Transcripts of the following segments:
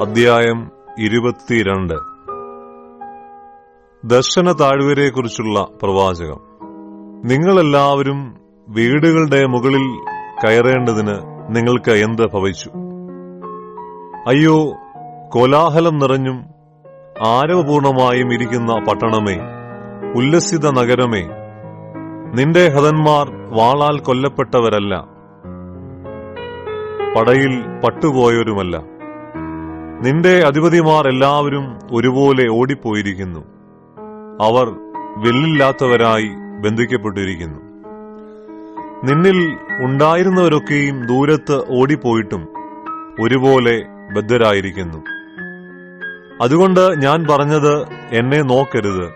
അധ്യായം ഇരുപത്തിരണ്ട്. ദർശന താഴ്വരയെക്കുറിച്ചുള്ള പ്രവാചകം. നിങ്ങളെല്ലാവരും വീടുകളുടെ മുകളിൽ കയറേണ്ടതിന് നിങ്ങൾക്ക് എന്ത് ഭവിച്ചു? അയ്യോ കോലാഹലം നിറഞ്ഞും ആരവപൂർണമായും ഇരിക്കുന്ന പട്ടണമേ ഉല്ലസിത നഗരമേ നിന്റെ ഹതന്മാർ വാളാൽ കൊല്ലപ്പെട്ടവരല്ല പടയിൽ പട്ടുപോയവരുമല്ല. നിന്റെ അധിപതിമാർ എല്ലാവരും ഒരുപോലെ ഓടിപ്പോയിരിക്കുന്നു. അവർ വെല്ലില്ലാത്തവരായി ബന്ധിക്കപ്പെട്ടിരിക്കുന്നു. നിന്നിൽ ഉണ്ടായിരുന്നവരൊക്കെയും ദൂരത്ത് ഓടിപ്പോയിട്ടും ഒരുപോലെ ബദ്ധരായിരിക്കുന്നു. അതുകൊണ്ട് ഞാൻ പറഞ്ഞത് എന്നെ നോക്കരുത്.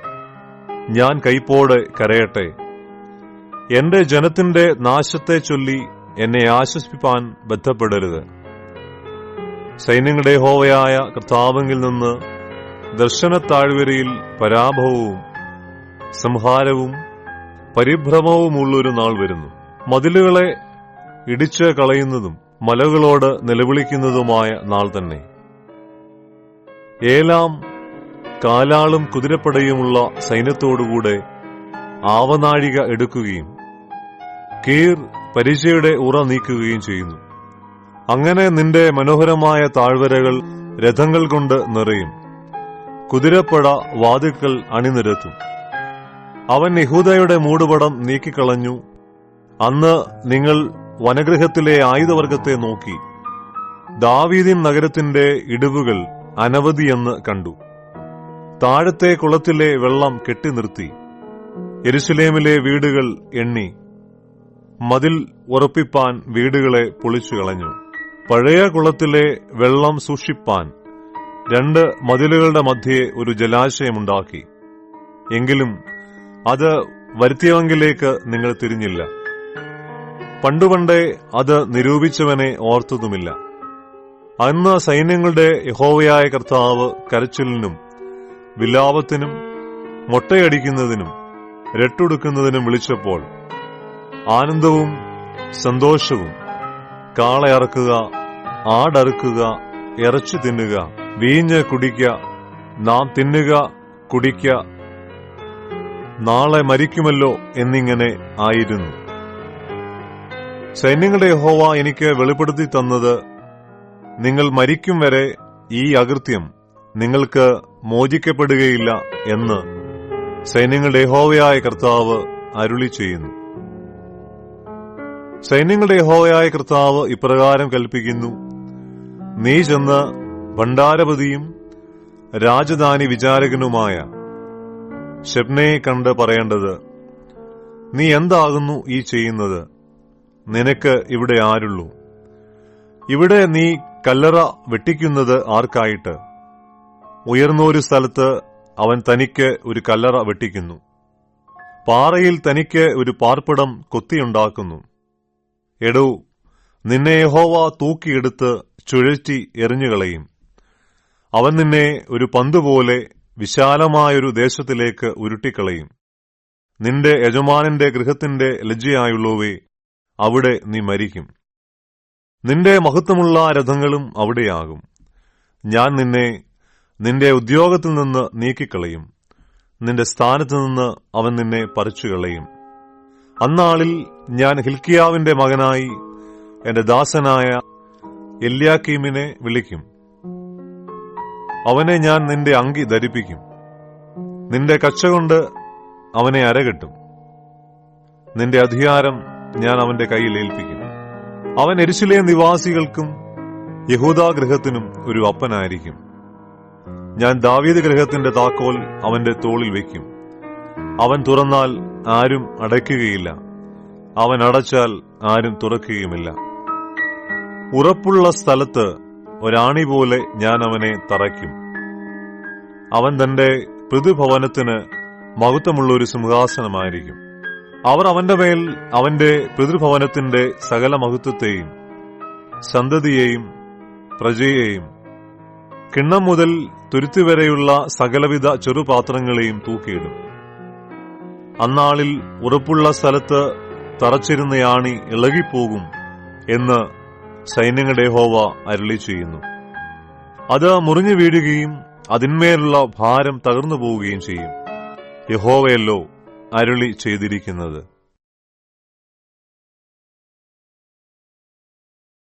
ഞാൻ കൈപ്പോടെ കരയട്ടെ. എന്റെ ജനത്തിന്റെ നാശത്തെ ചൊല്ലി എന്നെ ആശ്വസിപ്പാൻ ബന്ധപ്പെടരുത് സൈന്യങ്ങളുടെ ഹോവയായ കർത്താവെങ്കിൽ നിന്ന് ദർശനത്താഴ്വരയിൽ പരാഭവവും സംഹാരവും പരിഭ്രമവുമുള്ളൊരു നാൾ വരുന്നു. മതിലുകളെ ഇടിച്ച് കളയുന്നതും മലകളോട് നിലവിളിക്കുന്നതുമായ നാൾ തന്നെ. ഏലാം കാലാളും കുതിരപ്പടയുമുള്ള സൈന്യത്തോടുകൂടെ ആവനാഴിക എടുക്കുകയും കീർ പരിചയുടെ ഉറ നീക്കുകയും ചെയ്യുന്നു. അങ്ങനെ നിന്റെ മനോഹരമായ താഴ്വരകൾ രഥങ്ങൾ കൊണ്ട് നിറയും. കുതിരപ്പട വാതിൽക്കൽ അണിനിരത്തും. അവൻ യഹൂദയുടെ മൂടുപടം നീക്കിക്കളഞ്ഞു. അന്ന് നിങ്ങൾ വനഗൃഹത്തിലെ ആയുധവർഗത്തെ നോക്കി. ദാവീദിൻ നഗരത്തിന്റെ ഇടിവുകൾ അനവധിയെന്ന് കണ്ടു. താഴത്തെ കുളത്തിലെ വെള്ളം കെട്ടി നിർത്തി. എരുസലേമിലെ വീടുകൾ എണ്ണി. മതിൽ ഉറപ്പിപ്പാൻ വീടുകളെ പൊളിച്ചു കളഞ്ഞു പഴയ കുളത്തിലെ വെള്ളം സൂക്ഷിപ്പാൻ രണ്ട് മതിലുകളുടെ മധ്യേ ഒരു ജലാശയമുണ്ടാക്കി. എങ്കിലും അത് വരുത്തിയവങ്കിലേക്ക് നിങ്ങൾ തിരിഞ്ഞില്ല. പണ്ടുപണ്ടേ അത് നിരൂപിച്ചവനെ ഓർത്തതുമില്ല. അന്ന് സൈന്യങ്ങളുടെ യഹോവയായ കർത്താവ് കരച്ചിലിനും വിലാപത്തിനും മൊട്ടയടിക്കുന്നതിനും രട്ടുടുക്കുന്നതിനും വിളിച്ചപ്പോൾ ആനന്ദവും സന്തോഷവും കാളയറക്കുക ആടറുക്കുക ഇറച്ചി തിന്നുക വീഞ്ഞ് കുടിക്ക നാം തിന്നുക കുടിക്ക നാളെ മരിക്കുമല്ലോ എന്നിങ്ങനെ ആയിരുന്നു. സൈന്യങ്ങളുടെ ഹോവ എനിക്ക് വെളിപ്പെടുത്തി തന്നത് നിങ്ങൾ മരിക്കും വരെ ഈ അകൃത്യം നിങ്ങൾക്ക് മോചിക്കപ്പെടുകയില്ല എന്ന് സൈന്യങ്ങളുടെ ഹോവയായ കർത്താവ് അരുളി ചെയ്യുന്നു. സൈന്യങ്ങളുടെ യഹോവയായ കർത്താവ് ഇപ്രകാരം കൽപ്പിക്കുന്നു. നീ ചെന്ന് ഭണ്ഡാരപതിയും രാജധാനി വിചാരകനുമായ ഷെബ്നയെ കണ്ട് പറയേണ്ടത് നീ എന്താകുന്നു ഈ ചെയ്യുന്നത്? നിനക്ക് ഇവിടെ ആരുള്ളൂ? ഇവിടെ നീ കല്ലറ വെട്ടിക്കുന്നത് ആർക്കായിട്ട്? ഉയർന്നൊരു സ്ഥലത്ത് അവൻ തനിക്ക് ഒരു കല്ലറ വെട്ടിക്കുന്നു. പാറയിൽ തനിക്ക് ഒരു പാർപ്പിടം കൊത്തിയുണ്ടാക്കുന്നു. എടോ നിന്നെ യഹോവ തൂക്കിയെടുത്ത് ചുഴറ്റി എറിഞ്ഞുകളയും. അവൻ നിന്നെ ഒരു പന്തുപോലെ വിശാലമായൊരു ദേശത്തിലേക്ക് ഉരുട്ടിക്കളയും. നിന്റെ യജമാനന്റെ ഗൃഹത്തിന്റെ ലജ്ജയായുള്ളവേ അവിടെ നീ മരിക്കും. നിന്റെ മഹത്വമുള്ള രഥങ്ങളും അവിടെയാകും. ഞാൻ നിന്നെ നിന്റെ ഉദ്യോഗത്തിൽ നിന്ന് നീക്കിക്കളയും. നിന്റെ സ്ഥാനത്ത് നിന്ന് അവൻ നിന്നെ പറിച്ചുകളയും. അന്നാളിൽ ഞാൻ ഹിൽക്കിയാവിന്റെ മകനായി എന്റെ ദാസനായ എല്യാക്കീമിനെ വിളിക്കും. അവനെ ഞാൻ നിന്റെ അങ്കി ധരിപ്പിക്കും. നിന്റെ കച്ചകൊണ്ട് അവനെ അരകെട്ടും. നിന്റെ അധികാരം ഞാൻ അവന്റെ കയ്യിൽ ഏൽപ്പിക്കും. അവൻ എരിശിലെ നിവാസികൾക്കും യഹൂദാഗൃഹത്തിനും ഒരു അപ്പനായിരിക്കും. ഞാൻ ദാവീദ് ഗ്രഹത്തിന്റെ താക്കോൽ അവന്റെ തോളിൽ വയ്ക്കും. അവൻ തുറന്നാൽ ആരും അടയ്ക്കുകയില്ല. അവൻ അടച്ചാൽ ആരും തുറക്കുകയുമില്ല. ഉറപ്പുള്ള സ്ഥലത്ത് ഒരാണി പോലെ ഞാൻ അവനെ തറയ്ക്കും. അവൻ തന്റെ പിതൃഭവനത്തിന് മഹത്വമുള്ള ഒരു സിംഹാസനമായിരിക്കും. അവർ അവന്റെ മേൽ അവന്റെ പിതൃഭവനത്തിന്റെ സകല മഹത്വത്തെയും സന്തതിയെയും പ്രജയെയും കിണ്ണം മുതൽ തുരുത്തിവരെയുള്ള സകലവിധ ചെറുപാത്രങ്ങളെയും തൂക്കിയിടും. അന്നാളിൽ ഉറപ്പുള്ള സ്ഥലത്ത് തറച്ചിരുന്ന തറച്ചിരുന്നയാണി ഇളകിപ്പോകും എന്ന് സൈന്യങ്ങളുടെ ഹോവ അരുളി ചെയ്യുന്നു. അത് മുറിഞ്ഞു വീഴുകയും അതിന്മേലുള്ള ഭാരം തകർന്നു പോവുകയും ചെയ്യും. യഹോവയല്ലോ അരുളി ചെയ്തിരിക്കുന്നത്.